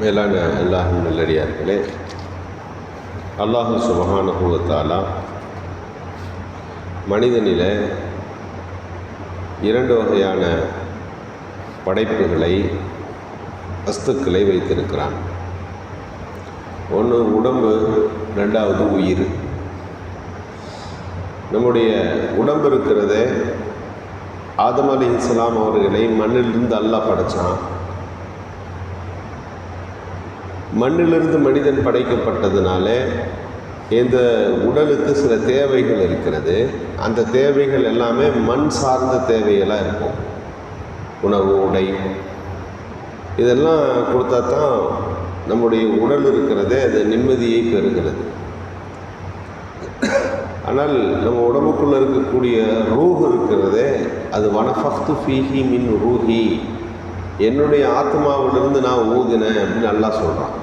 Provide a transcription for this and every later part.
மேலான அல்லாஹின் நல்லடியார்களே அல்லாஹு சுபஹானுவத்தாலா மனிதனில் இரண்டு வகையான படைப்புகளை வஸ்துக்களை வைத்திருக்கிறான். ஒன்று உடம்பு ரெண்டாவது உயிர். நம்முடைய உடம்பு இருக்கிறதே ஆதம் அலி இஸ்லாம் அவர்களை மண்ணிலிருந்து அல்லாஹ் படைச்சான். மண்ணிலிருந்து மனிதன் படைக்கப்பட்டதுனால இந்த உடலுக்கு சில தேவைகள் இருக்கிறது. அந்த தேவைகள் எல்லாமே மண் சார்ந்த தேவைகளாக இருக்கும். உணவு உடை இதெல்லாம் கொடுத்தா தான் நம்முடைய உடல் இருக்கிறதே அது நிம்மதியை பெறுகிறது. ஆனால் நம்ம உடம்புக்குள்ளே இருக்கக்கூடிய ரூஹ் இருக்கிறதே அது வனஃபஸ்து ஃபீஹி மின் ரூஹி. என்னுடைய ஆத்மாவிலிருந்து நான் ஊதினேன் அப்படின்னு நல்லா சொல்கிறான்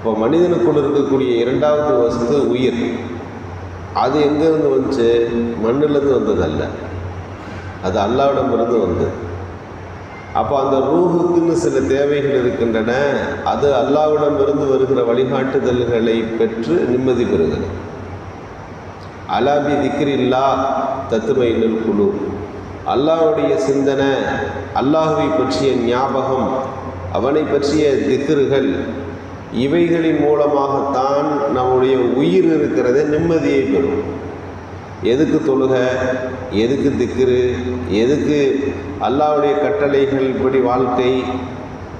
இப்போ மனிதனுக்குள் இருக்கக்கூடிய இரண்டாவது வசத்து உயிர். அது எங்கேருந்து வந்துச்சு? மண்ணிலேருந்து வந்ததல்ல. அது அல்லாவிடமிருந்து வந்தது. அப்போ அந்த ரூஹுக்குன்னு சில தேவைகள் இருக்கின்றன. அது அல்லாவிடமிருந்து வருகிற வழிகாட்டுதல்களை பெற்று நிம்மதி பெறுகிறது அலாபி திக்ரில்லா தத்துமையினல் குழு. அல்லாவுடைய சிந்தனை அல்லாஹுவை பற்றிய ஞாபகம் அவனை பற்றிய திக்ருகள் இவைகளின் மூலமாகத்தான் நம்முடைய உயிர் இருக்கிறத நிம்மதியை பெறும். எதுக்கு தொழுக? எதுக்கு திக்ரு எதுக்கு அல்லாவுடைய கட்டளைகள் இப்படி வாழ்க்கை?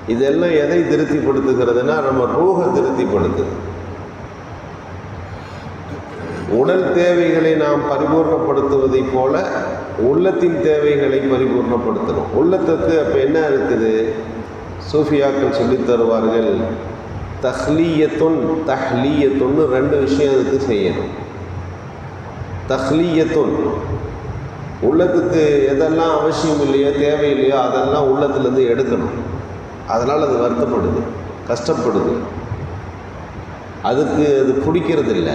இதெல்லாம் எதை திருப்திப்படுத்துகிறதுனா நம்ம ரூக திருப்திப்படுத்துது. உடல் தேவைகளை நாம் பரிபூர்ணப்படுத்துவதைப் போல உள்ளத்தின் தேவைகளை பரிபூர்ணப்படுத்தணும். உள்ளத்துக்கு அப்போ என்ன இருக்குது? சூஃபியாக்கள் சொல்லித் தருவார்கள் தஹ்லீயத்துன் தஹ்லீயத்துன்னு ரெண்டு விஷயம் அதுக்கு செய்யணும். தஹ்லீயத்துன் உள்ளத்துக்கு எதெல்லாம் அவசியம் இல்லையோ தேவையில்லையோ அதெல்லாம் உள்ளத்துலேருந்து எடுக்கணும். அதனால் அது வருத்தப்படுது கஷ்டப்படுது. அதுக்கு அது பிடிக்கிறது இல்லை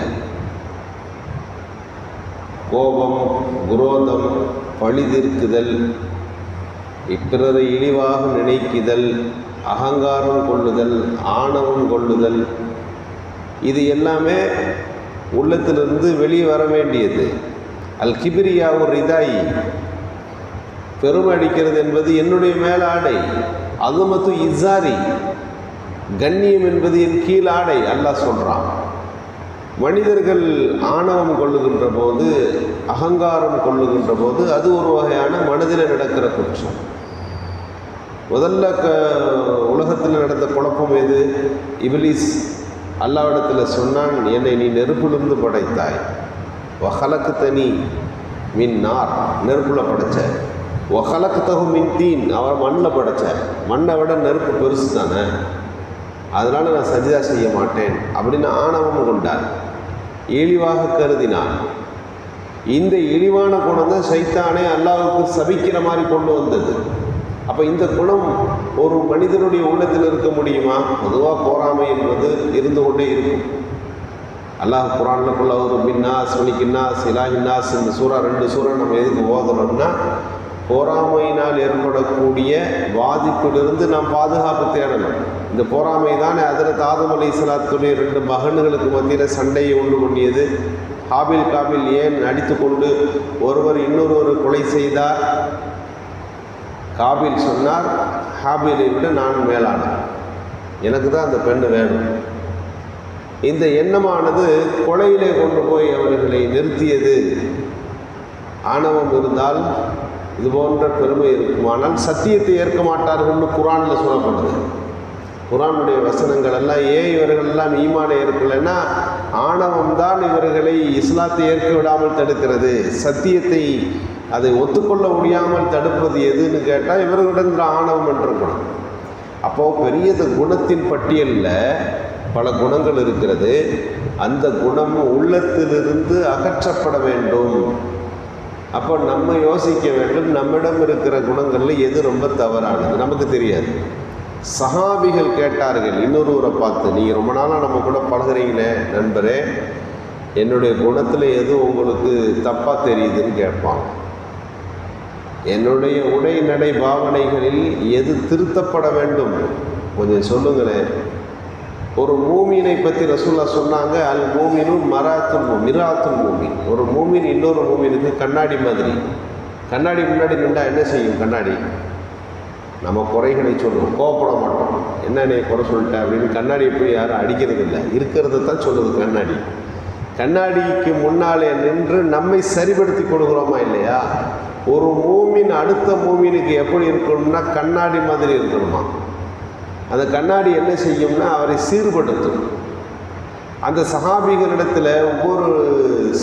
கோபம் குரோதம் பழிதிருக்குதல் இப்பிறரை இழிவாக நினைக்குதல் அகங்காரம் கொள்ளுதல் ஆணவம் கொள்ளுதல் இது எல்லாமே உள்ளத்திலிருந்து வெளியே வர வேண்டியது. அல் கிபிரியா ஒரு இதாயி பெருமை அடிக்கிறது என்பது என்னுடைய மேலாடை மட்டும் இசாரி கண்ணியம் என்பது என் கீழ் ஆடை அல்லாஹ் சொல்கிறான் மனிதர்கள் ஆணவம் கொள்ளுகின்ற போது அகங்காரம் கொள்ளுகின்ற போது அது ஒரு வகையான மனதில் நடக்கிற குற்றம். முதல்ல க உலகத்தில் நடந்த குழப்பம் எது? இபிலிஸ் அல்லாவிடத்தில் சொன்னான் என்னை நீ நெருப்பிலிருந்து படைத்தாய். ஒஹலக்கு தனி மின் நார். நெருப்பில் படைச்ச ஒஹலக்கு தகு மின் தீன். அவர் மண்ணில் படைச்ச மண்ணை விட நெருப்பு பெருசு தானே? அதனால் நான் சஜிதா செய்ய மாட்டேன் அப்படின்னு ஆணவம் கொண்டார். இழிவாக கருதினார். இந்த இழிவான குணம் தான் சைத்தானே அல்லாவுக்கு சபிக்கிற மாதிரி கொண்டு வந்தது. அப்போ இந்த குணம் ஒரு மனிதனுடைய உள்ளத்தில் இருக்க முடியுமா? பொதுவாக போராமை என்பது இருந்து கொண்டே இருக்கும். அல்லாஹ் குரானில் ஒரு மின்னாஸ் மணிக்கின்னாஸ் இலாஹின்னாஸ் இந்த சூறா ரெண்டு சூறா நம்ம எதுக்கு ஓதணும்னா பொறாமையினால் ஏற்படக்கூடிய பாதிப்பிலிருந்து நாம் பாதுகாப்பு தேடணும். இந்த பொறாமை தான் அதில் தாதம் அலி இஸ்லாத்துடைய ரெண்டு மகன்களுக்கு மத்தியில் சண்டையை உண்டு பண்ணியது. ஹாபில் காபில் ஏன் அடித்து கொண்டு ஒருவர் இன்னொருவர் கொலை செய்தார்? காபில் சொன்னார் ஹாபிலை விட நான் மேலான எனக்கு தான் அந்த பெண்ணு வேணும். இந்த எண்ணமானது கொலையிலே கொண்டு போய் அவர்களை நிறுத்தியது. ஆணவம் இருந்தால் இது போன்ற பெருமை இருக்குமானால் சத்தியத்தை ஏற்க மாட்டார்கள்னு குரானில் சொல்லப்படுது குரானுடைய வசனங்கள் எல்லாம் ஏன் இவர்கள் எல்லாம் ஈமானை ஏற்கலைன்னா ஆணவம் தான் இவர்களை இஸ்லாத்தை ஏற்க விடாமல் தடுக்கிறது. சத்தியத்தை அதை ஒத்துக்கொள்ள முடியாமல் தடுப்பது எதுன்னு கேட்டால் இவர்களிடம் ஆணவம் என்ற குணம் அப்போது பெரிய குணத்தின் பட்டியலில் பல குணங்கள் இருக்கிறது. அந்த குணம் உள்ளத்திலிருந்து அகற்றப்பட வேண்டும். அப்போ நம்ம யோசிக்க வேண்டும் நம்மிடம் இருக்கிற குணங்களில் எது ரொம்ப தவறானது? நமக்கு தெரியாது. சஹாபிகள் கேட்டார்கள் இன்னொருவரை பார்த்து நீங்கள் ரொம்ப நாளாக நம்ம கூட பழகுறீங்களே நண்பரே. என்னுடைய குணத்தில் எது உங்களுக்கு தப்பாக தெரியுதுன்னு கேட்பான். என்னுடைய உடை நடை பாவனைகளில் எது திருத்தப்பட வேண்டும்? கொஞ்சம் சொல்லுங்களேன். ஒரு மூமியினை பற்றி ரசூல்லா சொன்னாங்க அல் மூமினும் மராத்துல் மூமி மிராத்துல் மூமி ஒரு மூமின் இன்னொரு மூமினுக்கு கண்ணாடி மாதிரி. கண்ணாடி முன்னாடி நின்றா என்ன செய்யும் கண்ணாடி? நம்ம குறைகளை சொல்லுவோம் கோவப்பட மாட்டோம். என்ன நீ குறை சொல்லிட்ட அப்படின்னு கண்ணாடியை போய் யாரும் அடிக்கிறது இல்லை. இருக்கிறத தான் சொல்லுது கண்ணாடி. கண்ணாடிக்கு முன்னாலே நின்று நம்மை சரிப்படுத்தி கொடுக்குறோமா இல்லையா? ஒரு மூமின் அடுத்த மூமினுக்கு எப்படி இருக்கணும்னா கண்ணாடி மாதிரி இருக்கணுமா? அந்த கண்ணாடி என்ன செய்யும்னா அவரை சீர்படுத்தும். அந்த சகாபிகளிடத்தில் ஒவ்வொரு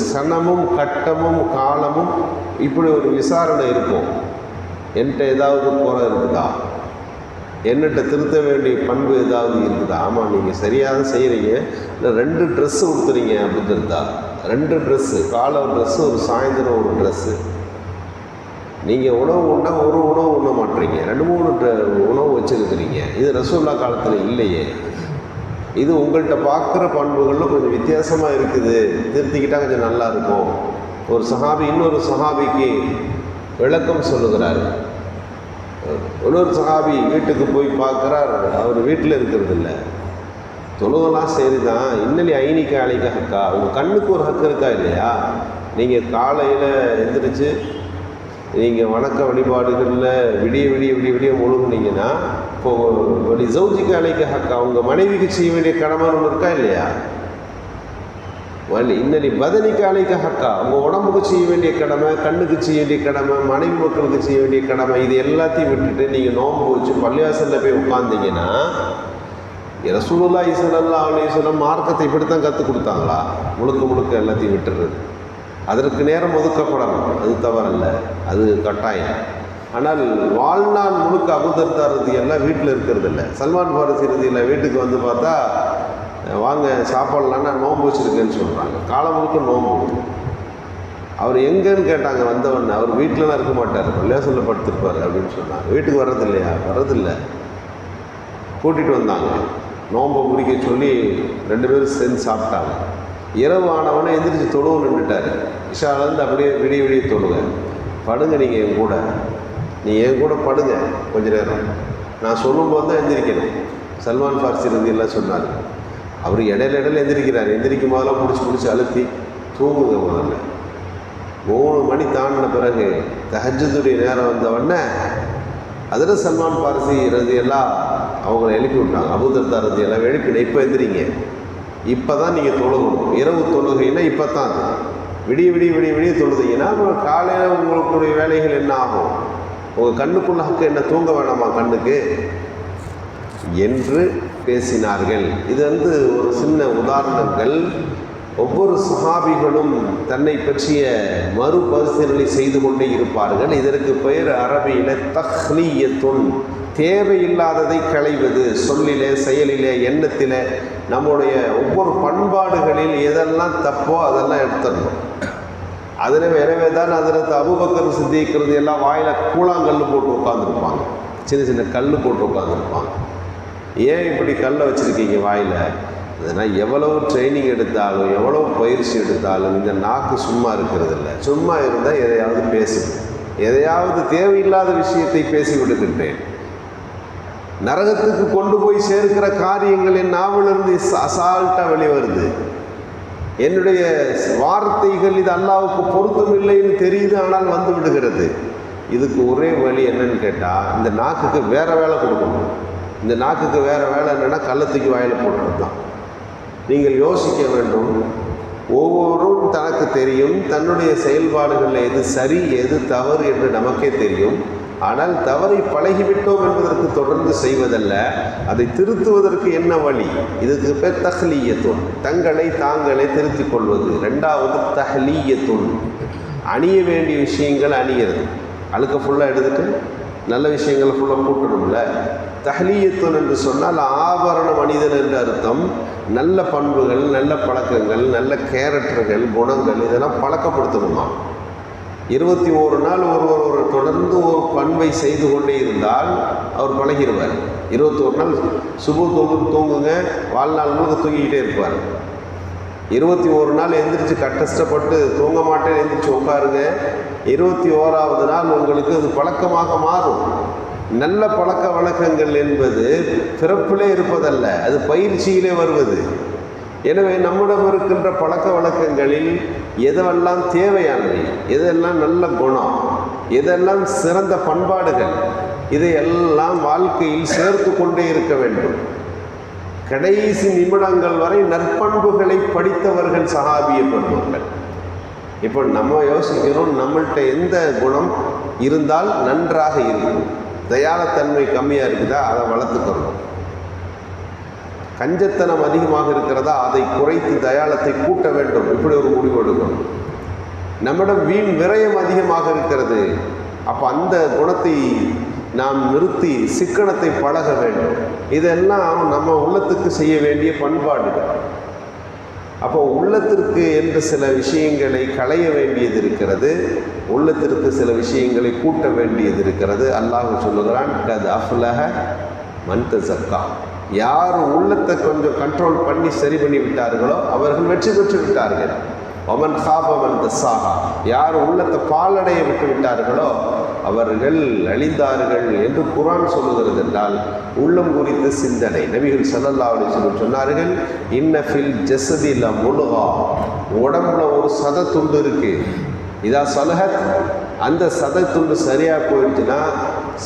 சனமும் கட்டமும் காலமும் இப்படி ஒரு விசாரணை இருக்கும். என்கிட்ட ஏதாவது குறை இருக்குதா? என்னட்ட திருத்த வேண்டிய பண்பு ஏதாவது இருக்குதா? ஆமாம் நீங்கள் சரியாக செய்கிறீங்க இல்லை ரெண்டு ட்ரெஸ்ஸு கொடுத்துறீங்க அப்படின்னு இருந்தால் ரெண்டு ட்ரெஸ்ஸு காலை ஒரு ட்ரெஸ்ஸு ஒரு சாயந்தரம் ஒரு ட்ரெஸ்ஸு நீங்கள் உணவு உண்டா ஒரு உணவு உண்ண மாட்டீங்க ரெண்டு மூணு உணவு வச்சுருக்கிறீங்க. இது ரசோல்லா காலத்தில் இல்லையே. இது உங்கள்கிட்ட பார்க்குற பண்புகளும் கொஞ்சம் வித்தியாசமாக இருக்குது. திருத்திக்கிட்டால் கொஞ்சம் நல்லா இருக்கும். ஒரு சஹாபி இன்னொரு சஹாபிக்கு விளக்கம் சொல்லுகிறார். இன்னொரு சஹாபி வீட்டுக்கு போய் பார்க்குறார் அவர் வீட்டில் இருக்கிறது இல்லை. தொழுகெல்லாம் சரி தான் இன்னலி ஐனிக்கு அழைக்க ஹக்கா. உங்கள் கண்ணுக்கு ஒரு ஹக்கு இருக்கா இல்லையா? நீங்கள் காலையில் எழுந்திரிச்சு நீங்கள் வணக்க வழிபாடுகளில் விடிய விடிய விடிய விடிய முழுகுனீங்கன்னா இப்போ ஒரு ஜவுஜிக்கு அழைக்க ஹக்கா உங்கள் மனைவிக்கு செய்ய வேண்டிய கடமை ஒன்று இருக்கா இல்லையா? வலி இன்னலி பதனிக்கு அழைக்க ஹக்கா உங்கள் உடம்புக்கு செய்ய வேண்டிய கடமை கண்ணுக்கு செய்ய வேண்டிய கடமை மனைவி மக்களுக்கு செய்ய வேண்டிய கடமை இது எல்லாத்தையும் விட்டுட்டு நீங்கள் நோன்பு வச்சு பள்ளிவாசலில் போய் உட்காந்தீங்கன்னா ரசூலுல்லா இசலல்லா அலைஹி வஸல்லம் மார்க்கத்தை இப்படி தான் கற்றுக் கொடுத்தாங்களா? முழுக்க முழுக்க எல்லாத்தையும் விட்டுறது. அதற்கு நேரம் ஒதுக்கப்படணும் அது தவறல்ல. அது கட்டாயம். ஆனால் வாழ்நாள் முழுக்க அபுதர்தார் எல்லாம் வீட்டில் இருக்கிறது இல்லை சல்மான் பாரசி ரதியில் வீட்டுக்கு வந்து பார்த்தா வாங்க சாப்பாடலான்னா நோன்பு வச்சுருக்கேன்னு சொல்கிறாங்க காலம் முழுக்க நோம்பு. அவர் எங்கேன்னு கேட்டாங்க வந்தவொடனே. அவர் வீட்டிலலாம் இருக்க மாட்டார். பள்ளியாசலில் படுத்திருப்பார் அப்படின்னு சொன்னாங்க. வீட்டுக்கு வர்றது இல்லையா வர்றதில்லை. கூட்டிகிட்டு வந்தாங்க. நோன்பை முடிக்க சொல்லி ரெண்டு பேரும் சேர்ந்து சாப்பிட்டாங்க. இரவு ஆனவனே எந்திரிச்சு தொழுவு நின்றுட்டார். இஷாலேருந்து அப்படியே விடிய விடிய தொழுங்க படுங்க நீங்கள் என் கூட. நீ என் கூட படுங்க கொஞ்ச நேரம். நான் சொல்லும்போது தான் எந்திரிக்கணும். சல்மான் ஃபார்சி எல்லாம் சொன்னார். அவர் இடையில இடையில எந்திரிக்கிறார். எந்திரிக்கும் போதெல்லாம் பிடிச்சி பிடிச்சி அழுத்தி தூங்குங்க முதல்ல. மூணு மணி தாண்டின பிறகு தஹஜுடைய நேரம் வந்தவொடனே அதில் சல்மான் பாரசி ரதி எல்லாம் அவங்கள எழுப்பி விட்டாங்க. அபுதர்தா ரதி எல்லாம் எழுப்பின. இப்போ எந்திரிங்க. இப்போ தான் நீங்கள் தொழுகணும். இரவு தொழுகைன்னா இப்போ தான் விடிய விடிய விடிய விடிய தொழுதீங்கன்னா அப்புறம் காலையில் உங்களுக்குடைய வேலைகள் என்ன ஆகும்? உங்கள் கண்ணுக்குள்ள ஹக்கு என்ன? தூங்க வேணாமா கண்ணுக்கு? என்று பேசினார்கள். இது வந்து ஒரு சின்ன உதாரணங்கள். ஒவ்வொரு சஹாபிகளும் தன்னை பற்றிய மறுபரிசீலனை செய்து கொண்டே இருப்பார்கள். இதற்கு பெயர் அரபியில தஹ்லீயத்துன். தேவையில்லாததை களைவது சொல்லிலே செயலிலே எண்ணத்திலே நம்முடைய ஒவ்வொரு பண்பாடுகளில் எதெல்லாம் தப்போ அதெல்லாம் எடுத்துடணும். அதில் எனவே தான் அதில் அபுபக்கர் சிந்திக்கிறது எல்லாம் வாயில் கூழாங்கல் போட்டு உட்காந்துருப்பாங்க சின்ன சின்ன கல் போட்டு உட்காந்துருப்பாங்க ஏன் இப்படி கல்லை வச்சுருக்கீங்க வாயில்? அதனால் எவ்வளவு ட்ரைனிங் எடுத்தாலும் எவ்வளவு பயிற்சி எடுத்தாலும் இந்த நாக்கு சும்மா இருக்கிறது இல்லை சும்மா இருந்தால் எதையாவது பேசுது எதையாவது தேவையில்லாத விஷயத்தை பேசி விடுகின்றேன் நரகத்துக்கு கொண்டு போய் சேர்க்கிற காரியங்கள் என் நாவிலிருந்து அசால்ட்டாக வெளிவருது என்னுடைய வார்த்தைகள் இது அல்லாவுக்கு பொருத்தமில்லைன்னு தெரியுது ஆனால் வந்து விடுகிறது. இதுக்கு ஒரே வழி என்னன்னு கேட்டால் இந்த நாக்குக்கு வேறு வேலை கொடுக்கணும். இந்த நாக்குக்கு வேறு வேலை என்னென்னா கள்ளத்துக்கு வாயில் போட்டுறது தான். நீங்கள் யோசிக்க வேண்டும் ஒவ்வொருவரும் தனக்கு தெரியும் தன்னுடைய செயல்பாடுகளில் எது சரி எது தவறு என்று நமக்கே தெரியும். ஆனால் தவறை பழகிவிட்டோம் என்பதற்கு தொடர்ந்து செய்வதல்ல அதை திருத்துவதற்கு என்ன வழி? இதுக்கு பேர் தஹ்லீயத்துன். தங்களை தாங்களே திருத்திக் கொள்வது. ரெண்டாவது தஹ்லீயத்துன். அணிய வேண்டிய விஷயங்கள் அணிகிறது. அழுக்க ஃபுல்லாக எடுத்துட்டு நல்ல விஷயங்களை ஃபுல்லாக கூட்டணும்ல? தஹ்லீயத்துன் என்று சொன்னால் ஆபரணம் மனிதன் என்ற அர்த்தம். நல்ல பண்புகள் நல்ல பழக்கங்கள் நல்ல கேரக்டர்கள் குணங்கள் இதெல்லாம் பழக்கப்படுத்தணுமா? இருபத்தி ஓரு நாள் ஒருவர் ஒரு தொடர்ந்து ஒரு பண்பை செய்து கொண்டே இருந்தால் அவர் பழகிடுவார். இருபத்தோரு நாள் சுபு தூங்கு தூங்குங்க வாழ்நாள் முழுக்க தூங்கிக்கிட்டே இருப்பார். இருபத்தி ஒரு நாள் எந்திரிச்சு கட்டஷ்டப்பட்டு தூங்க மாட்டேன் எந்திரிச்சு உட்காருங்க. இருபத்தி ஓராவது நாள் உங்களுக்கு அது பழக்கமாக மாறும். நல்ல பழக்க வழக்கங்கள் என்பது பிறப்பிலே இருப்பதல்ல அது பயிற்சியிலே வருவது. எனவே நம்மிடம் இருக்கின்ற பழக்க வழக்கங்களில் எதெல்லாம் தேவையானவை எதெல்லாம் நல்ல குணம் எதெல்லாம் சிறந்த பண்பாடுகள் இதையெல்லாம் வாழ்க்கையில் சேர்த்து கொண்டே இருக்க வேண்டும். கடைசி நிமிடங்கள் வரை நற்பண்புகளை படித்தவர்கள் சகாபியம் பண்ணுவார்கள் இப்போ நம்ம யோசிக்கிறோம் நம்மள்கிட்ட எந்த குணம் இருந்தால் நன்றாக இருக்கும். தயாளத்தன்மை கம்மியாக இருக்குதா? அதை வளர்த்துக்கணும். கஞ்சத்தனம் அதிகமாக இருக்கிறதா? அதை குறைத்து தயாளத்தை கூட்ட வேண்டும். இப்படி ஒரு முடிவு எடுக்கணும். நம்மிடம் வீண் விரயம் அதிகமாக இருக்கிறது. அப்போ அந்த குணத்தை நாம் நிறுத்தி சிக்கனத்தை பழக வேண்டும். இதெல்லாம் நம்ம உள்ளத்துக்கு செய்ய வேண்டிய பண்பாடுகள். அப்போ உள்ளத்திற்கு என்று சில விஷயங்களை களைய வேண்டியது இருக்கிறது. உள்ளத்திற்கு சில விஷயங்களை கூட்ட வேண்டியது இருக்கிறது. அல்லாஹ் சொல்லுகிறான் கத் அஃப்லஹ மன் சக்கா யார் உள்ளத்தை கொஞ்சம் கண்ட்ரோல் பண்ணி சரி பண்ணி விட்டார்களோ அவர்கள் வெற்றி பெற்று விட்டார்கள். அவன் சாபவன் தசாகா யார் உள்ளத்தை பாலடைய விட்டு விட்டார்களோ அவர்கள் அழிந்தார்கள் என்று குரான் சொல்லுகிறது என்றால் உள்ளம் குறித்த சிந்தனை. நபிகள் சல்லல்லா அலிஸ்லம் சொன்னார்கள் இன்னஃபில் ஜெசதில முழுகா உடம்புல ஒரு சத துண்டு இருக்குது இதா சலுகத் அந்த சத துண்டு சரியாக போயிடுச்சுன்னா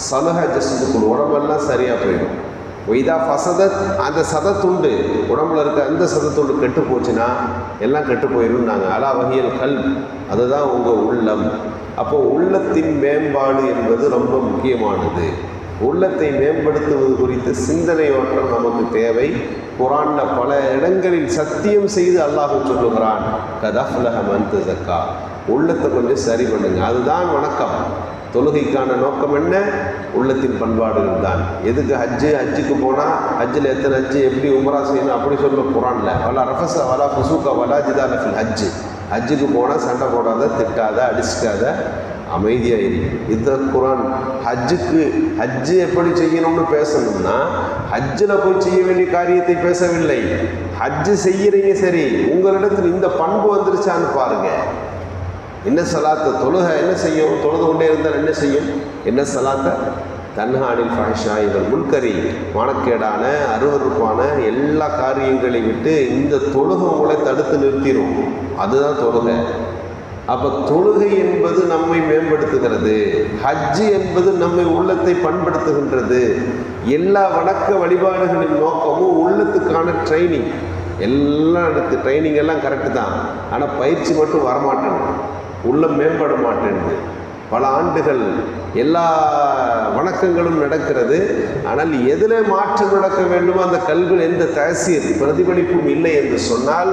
சலுக ஜெசதுக்குள் உடம்பெல்லாம் சரியாக போயிடும். ஒய்தா ஃபசதத் அந்த சதத்துண்டு உடம்புல இருக்க அந்த சதத்துண்டு கெட்டு போச்சுன்னா எல்லாம் கெட்டு போயிடும் நாங்கள் அலா வகையில் கல் அதுதான் உங்கள் உள்ளம். அப்போ உள்ளத்தின் மேம்பாடு என்பது ரொம்ப முக்கியமானது. உள்ளத்தை மேம்படுத்துவது குறித்த சிந்தனை ஓட்டம் நமக்கு தேவை. குரான்ல பல இடங்களில் சத்தியம் செய்து அல்லாஹு சொல்லுகிறான் கதஃப்லஹ மந்து ஜக்கா உள்ளத்தை கொஞ்சம் சரி பண்ணுங்க. அதுதான் வணக்கம். தொழுகைக்கான நோக்கம் என்ன? உள்ளத்தின் பண்பாடுகள் தான் எதுக்கு ஹஜ்ஜு? ஹஜ்ஜுக்கு போனால் ஹஜ்ஜில் எத்தனை ஹஜ்ஜு? எப்படி உமரா செய்யணும்? அப்படி சொல்ல குரானில். வலா ரஃபஸ வலா ஃபுசூக்கா வலா ஜிதால ஹஜ்ஜு. ஹஜ்ஜுக்கு போனால் சண்டை போடாத திட்டாத அடிச்சுக்காத அமைதியாக இரு. இதுதான் குரான். ஹஜ்ஜுக்கு ஹஜ்ஜு எப்படி செய்யணும்னு பேசணும்னா ஹஜ்ஜில் போய் செய்ய வேண்டிய காரியத்தை பேசவில்லை. ஹஜ்ஜு செய்கிறீங்க சரி. உங்களிடத்தில் இந்த பண்பு வந்துருச்சான்னு பாருங்கள் என்ன சலாத்தை? தொழுக என்ன செய்யும்? தொழுது கொண்டே இருந்தால் என்ன செய்யும்? என்ன சலாத்தை? தன்ஹானில் ஃபாஷா இவர் முன்கரி மானக்கேடான அருவறுப்பான எல்லா காரியங்களை விட்டு இந்த தொழுகை உங்களை தடுத்து நிறுத்திடும் அதுதான் தொழுகை. அப்போ தொழுகை என்பது நம்மை மேம்படுத்துகிறது. ஹஜ்ஜு என்பது நம்மை உள்ளத்தை பண்படுத்துகின்றது. எல்லா வணக்க வழிபாடுகளின் நோக்கமும் உள்ளத்துக்கான ட்ரைனிங் எல்லாம் எடுத்து ட்ரைனிங் எல்லாம் கரெக்டு தான். ஆனால் பயிற்சி மட்டும் வரமாட்டேன் உள்ளம் மேம்பட மாட்டேங்குது பல ஆண்டுகள் எல்லா வணக்கங்களும் நடக்கிறது. ஆனால் எதில் மாற்றம் நடக்க வேண்டுமோ அந்த கல்வியில் எந்த தசீர் பிரதிபலிப்பும் இல்லை என்று சொன்னால்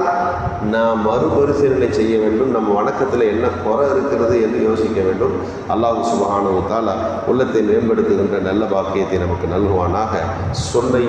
நாம் மறுபரிசீலனை செய்ய வேண்டும். நம்ம வணக்கத்தில் என்ன குறை இருக்கிறது என்று யோசிக்க வேண்டும். அல்லாஹ் சுபஹானு தாலா உள்ளத்தை மேம்படுத்துகின்ற நல்ல பாக்கியத்தை நமக்கு நல்குவானாக. சொல்லை